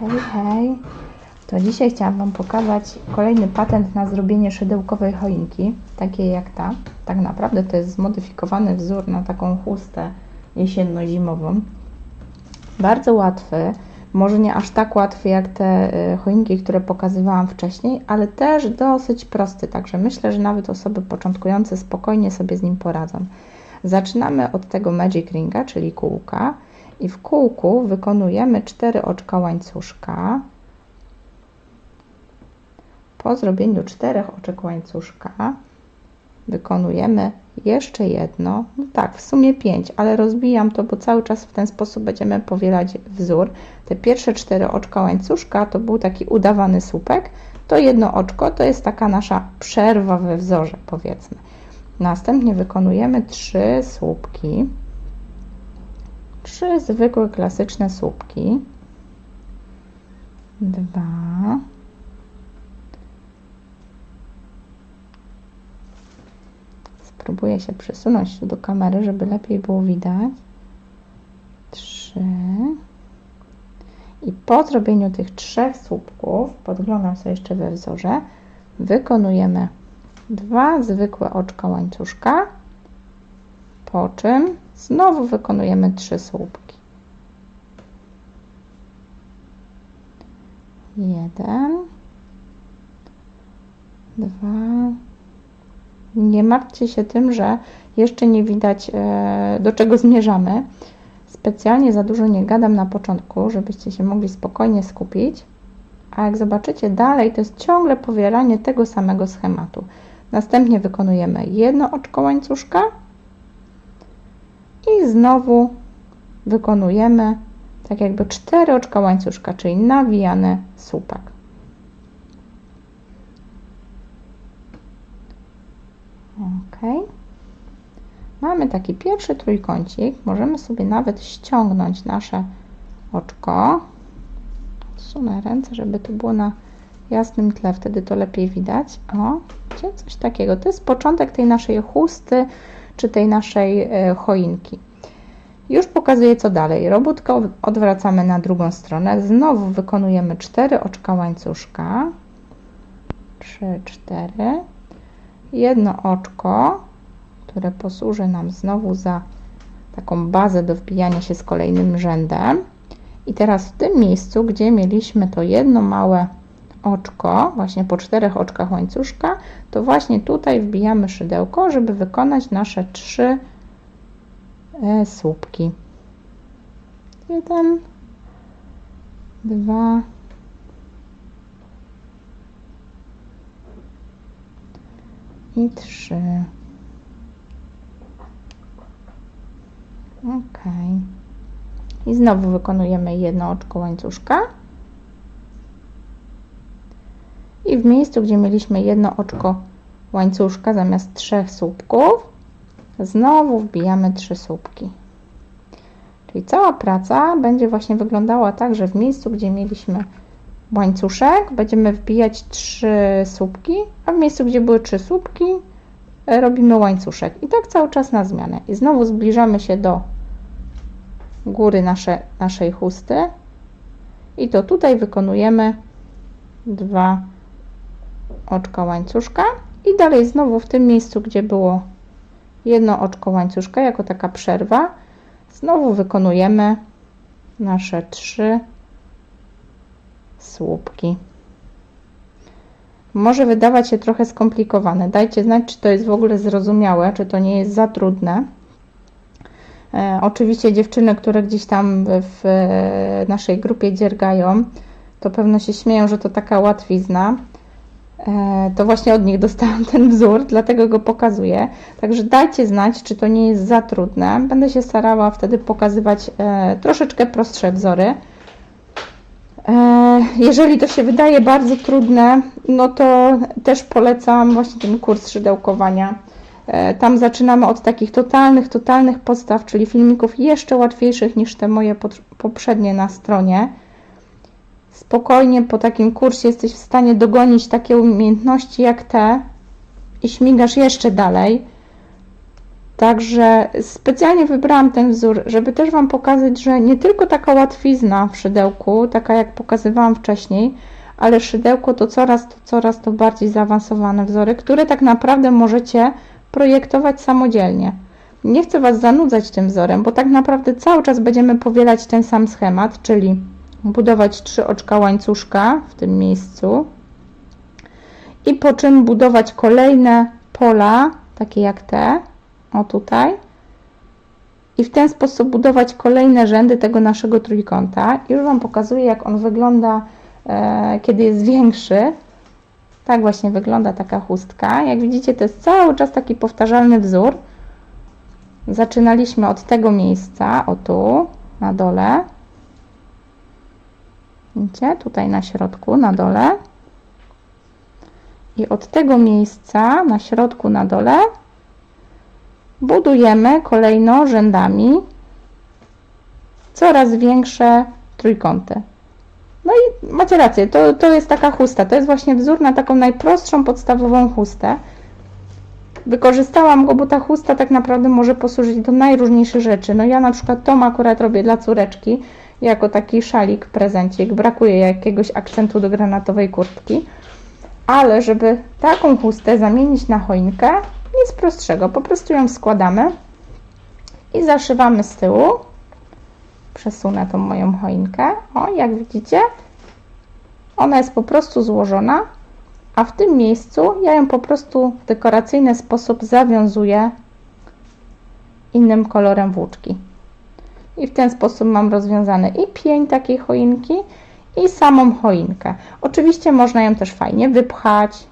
Hej, hej. To dzisiaj chciałam Wam pokazać kolejny patent na zrobienie szydełkowej choinki, takiej jak ta. Tak naprawdę to jest zmodyfikowany wzór na taką chustę jesienno-zimową. Bardzo łatwy, może nie aż tak łatwy jak te y, choinki, które pokazywałam wcześniej, ale też dosyć prosty, także myślę, że nawet osoby początkujące spokojnie sobie z nim poradzą. Zaczynamy od tego Magic Ringa, czyli kółka i w kółku wykonujemy cztery oczka łańcuszka. Po zrobieniu czterech oczek łańcuszka wykonujemy jeszcze jedno, no tak, w sumie pięć, ale rozbijam to, bo cały czas w ten sposób będziemy powielać wzór. Te pierwsze cztery oczka łańcuszka to był taki udawany słupek, to jedno oczko to jest taka nasza przerwa we wzorze, powiedzmy. Następnie wykonujemy trzy słupki, trzy zwykłe klasyczne słupki, dwa, Spróbuję się przesunąć do kamery, żeby lepiej było widać. Trzy. I po zrobieniu tych trzech słupków, podglądam sobie jeszcze we wzorze, wykonujemy dwa zwykłe oczka łańcuszka, po czym znowu wykonujemy trzy słupki. Jeden, dwa, nie martwcie się tym, że jeszcze nie widać e, do czego zmierzamy. Specjalnie za dużo nie gadam na początku, żebyście się mogli spokojnie skupić. A jak zobaczycie dalej, to jest ciągle powielanie tego samego schematu. Następnie wykonujemy jedno oczko łańcuszka i znowu wykonujemy tak jakby cztery oczka łańcuszka, czyli nawijany słupek. Ok. Mamy taki pierwszy trójkącik. Możemy sobie nawet ściągnąć nasze oczko. Odsunę ręce, żeby to było na jasnym tle, wtedy to lepiej widać. O, gdzie coś takiego. To jest początek tej naszej chusty, czy tej naszej e, choinki. Już pokazuję co dalej. Robótkę odwracamy na drugą stronę. Znowu wykonujemy cztery oczka łańcuszka. 3, 4 jedno oczko, które posłuży nam znowu za taką bazę do wbijania się z kolejnym rzędem. I teraz w tym miejscu, gdzie mieliśmy to jedno małe oczko, właśnie po czterech oczkach łańcuszka, to właśnie tutaj wbijamy szydełko, żeby wykonać nasze trzy e, słupki. Jeden, dwa, i trzy. Ok. I znowu wykonujemy jedno oczko łańcuszka. I w miejscu, gdzie mieliśmy jedno oczko łańcuszka zamiast trzech słupków, znowu wbijamy trzy słupki. Czyli cała praca będzie właśnie wyglądała tak, że w miejscu, gdzie mieliśmy łańcuszek, będziemy wbijać trzy słupki, a w miejscu, gdzie były trzy słupki, e, robimy łańcuszek. I tak cały czas na zmianę. I znowu zbliżamy się do góry nasze, naszej chusty. I to tutaj wykonujemy dwa oczka łańcuszka. I dalej znowu w tym miejscu, gdzie było jedno oczko łańcuszka, jako taka przerwa, znowu wykonujemy nasze trzy słupki. Może wydawać się trochę skomplikowane. Dajcie znać, czy to jest w ogóle zrozumiałe, czy to nie jest za trudne. E, oczywiście dziewczyny, które gdzieś tam w naszej grupie dziergają, to pewno się śmieją, że to taka łatwizna. E, to właśnie od nich dostałam ten wzór, dlatego go pokazuję. Także dajcie znać, czy to nie jest za trudne. Będę się starała wtedy pokazywać e, troszeczkę prostsze wzory. E, jeżeli to się wydaje bardzo trudne, no to też polecam właśnie ten kurs szydełkowania. Tam zaczynamy od takich totalnych, totalnych podstaw, czyli filmików jeszcze łatwiejszych niż te moje poprzednie na stronie. Spokojnie po takim kursie jesteś w stanie dogonić takie umiejętności jak te i śmigasz jeszcze dalej. Także specjalnie wybrałam ten wzór, żeby też Wam pokazać, że nie tylko taka łatwizna w szydełku, taka jak pokazywałam wcześniej, ale szydełko to coraz to, coraz to bardziej zaawansowane wzory, które tak naprawdę możecie projektować samodzielnie. Nie chcę Was zanudzać tym wzorem, bo tak naprawdę cały czas będziemy powielać ten sam schemat, czyli budować trzy oczka łańcuszka w tym miejscu i po czym budować kolejne pola, takie jak te, o tutaj, i w ten sposób budować kolejne rzędy tego naszego trójkąta. Już Wam pokazuję, jak on wygląda, e, kiedy jest większy. Tak właśnie wygląda taka chustka. Jak widzicie, to jest cały czas taki powtarzalny wzór. Zaczynaliśmy od tego miejsca, o tu, na dole. Widzicie? Tutaj na środku, na dole. I od tego miejsca na środku, na dole budujemy kolejno rzędami coraz większe trójkąty. No i macie rację, to, to jest taka chusta. To jest właśnie wzór na taką najprostszą, podstawową chustę. Wykorzystałam go, bo ta chusta tak naprawdę może posłużyć do najróżniejszych rzeczy. No ja na przykład tą akurat robię dla córeczki, jako taki szalik, prezencik. Brakuje jakiegoś akcentu do granatowej kurtki. Ale żeby taką chustę zamienić na choinkę, nic prostszego. Po prostu ją składamy i zaszywamy z tyłu. Przesunę tą moją choinkę. O, jak widzicie, ona jest po prostu złożona, a w tym miejscu ja ją po prostu w dekoracyjny sposób zawiązuję innym kolorem włóczki. I w ten sposób mam rozwiązany i pień takiej choinki, i samą choinkę. Oczywiście można ją też fajnie wypchać,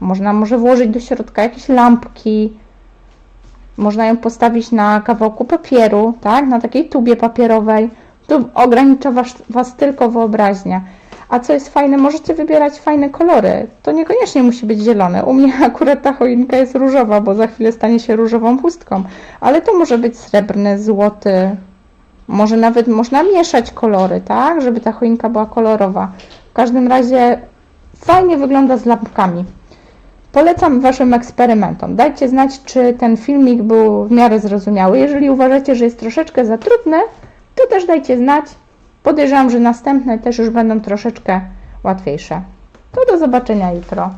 można może włożyć do środka jakieś lampki, można ją postawić na kawałku papieru, tak, na takiej tubie papierowej. Tu ogranicza was, was tylko wyobraźnia. A co jest fajne, możecie wybierać fajne kolory. To niekoniecznie musi być zielone. U mnie akurat ta choinka jest różowa, bo za chwilę stanie się różową chustką. Ale to może być srebrny, złoty, może nawet można mieszać kolory, tak? Żeby ta choinka była kolorowa. W każdym razie fajnie wygląda z lampkami. Polecam Waszym eksperymentom. Dajcie znać, czy ten filmik był w miarę zrozumiały. Jeżeli uważacie, że jest troszeczkę za trudny, to też dajcie znać. Podejrzewam, że następne też już będą troszeczkę łatwiejsze. To do zobaczenia jutro.